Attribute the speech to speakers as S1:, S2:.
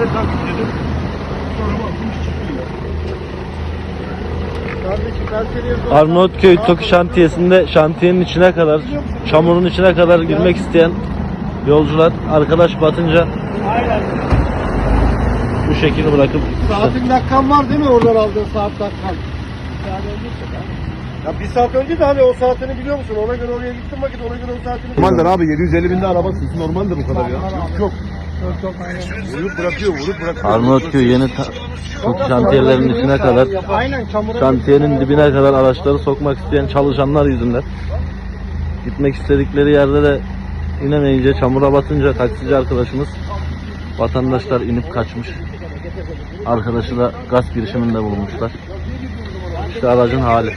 S1: Nerede kalkıp dedim. Sonra.
S2: Kardeşim
S3: Arnavutköy Toki şantiyesinde şantiyenin içine kadar, çamurun içine kadar girmek isteyen yolcular arkadaş batınca
S2: Aynen.
S3: bu şekilde bırakıp
S2: Saatin dakikan var değil mi oradan aldığın saat dakikan? Ya bir saat önce de hani o saatini biliyor musun? Ona göre oraya gittim vakit ona göre o saatini
S1: Normaldir abi 750 binde araba sesi normaldir bu kadar ya. Çok. Vurup bırakıyor, vurup bırakıyor.
S3: Arnavutköy yeni ta- şantiyelerinin içine kadar şantiyenin dibine kadar araçları sokmak isteyen çalışanlar yüzünden gitmek istedikleri yerde de inemeyince çamura batınca taksici arkadaşımız vatandaşlar inip kaçmış. Arkadaşı da gaz girişiminde bulunmuşlar. İşte aracın hali.